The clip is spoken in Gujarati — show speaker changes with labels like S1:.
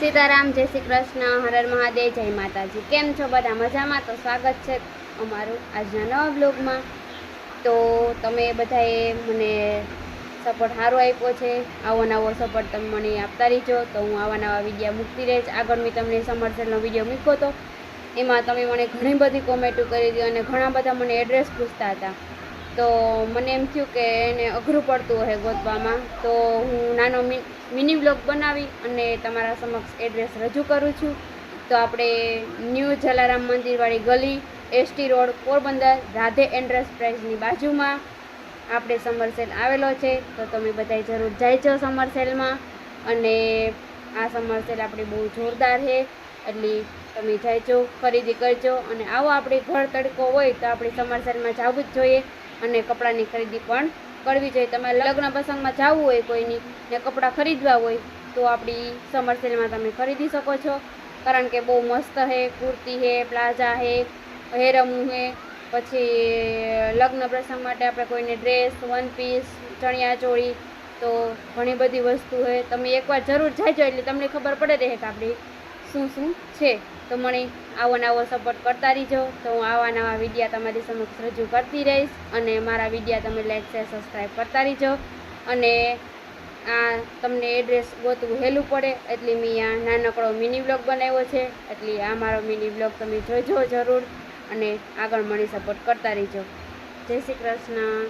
S1: સીતારામ, જય શ્રી કૃષ્ણ હરર મહાદેવ, જય માતાજી. કેમ છો બધા? મજામાં? તો સ્વાગત છે અમારું આજના નવા બ્લોગમાં. તો તમે બધાએ મને સપોર્ટ સારો આપ્યો છે. આવો નવો સપોર્ટ તમે મને આપતા રહીજો. તો હું આવા નવા વીડિયો મૂકતી રહીશ. આગળ મેં તમને સમરસેલનો વીડિયો મૂક્યો હતો એમાં તમે મને ઘણી બધી કોમેન્ટો કરી હતી અને ઘણા બધા મને એડ્રેસ પૂછતા હતા. તો મને એમ થયું કે એને અઘરું પડતું હોય ગોતવામાં. તો હું નાનો મિની બ્લોગ બનાવી અને તમારા સમક્ષ એડ્રેસ રજૂ કરું છું. તો આપણે ન્યૂ જલારામ મંદિરવાળી ગલી, એસટી રોડ, પોરબંદર, રાધે એન્ટરપ્રાઇઝની બાજુમાં આપણે સમર સેલ આવેલો છે. તો તમે બધાય જરૂર જઈજો સમર સેલમાં અને આ સમર સેલ આપણી બહુ જોરદાર છે. એટલે તમે જઈજો ખરીદી કરજો અને આવો આપણે ઘર તડકો હોય તો આપણે સમર સેલમાં જવું જ જોઈએ અને કપડાની ખરીદી પણ કરવી જોઈએ તમારે લગ્ન પ્રસંગમાં જવું હોય કોઈની ને કપડાં ખરીદવા હોય, તો આપણી સમર સેલમાં તમે ખરીદી શકો છો. કારણ કે બહુ મસ્ત છે કુર્તી છે પ્લાઝા છે હેરમું છે પછી લગ્ન પ્રસંગ માટે આપણે કોઈને ડ્રેસ વન પીસ ચણિયા ચોળી, તો ઘણી બધી વસ્તુ છે તમે એકવાર જરૂર જાયજો એટલે તમને ખબર પડે રહે કે આપણી શું શું છે? તો મને આવો નવો સપોર્ટ કરતા રહીજો. તો હું આવા નવા વિડીયા તમારી સમક્ષ રજૂ કરતી રહીશ અને મારા વિડીયા તમે લાઈક શેર સબસ્ક્રાઈબ કરતા રહીજો. અને આ તમને એડ્રેસ ગોતવું હેલું પડે એટલે મેં આ નાનકડો મિની બ્લોગ બનાવ્યો છે. એટલે આ મારો મિની બ્લોગ તમે જોજો જરૂર અને આગળ મને સપોર્ટ કરતા રહીજો. જય શ્રી કૃષ્ણ.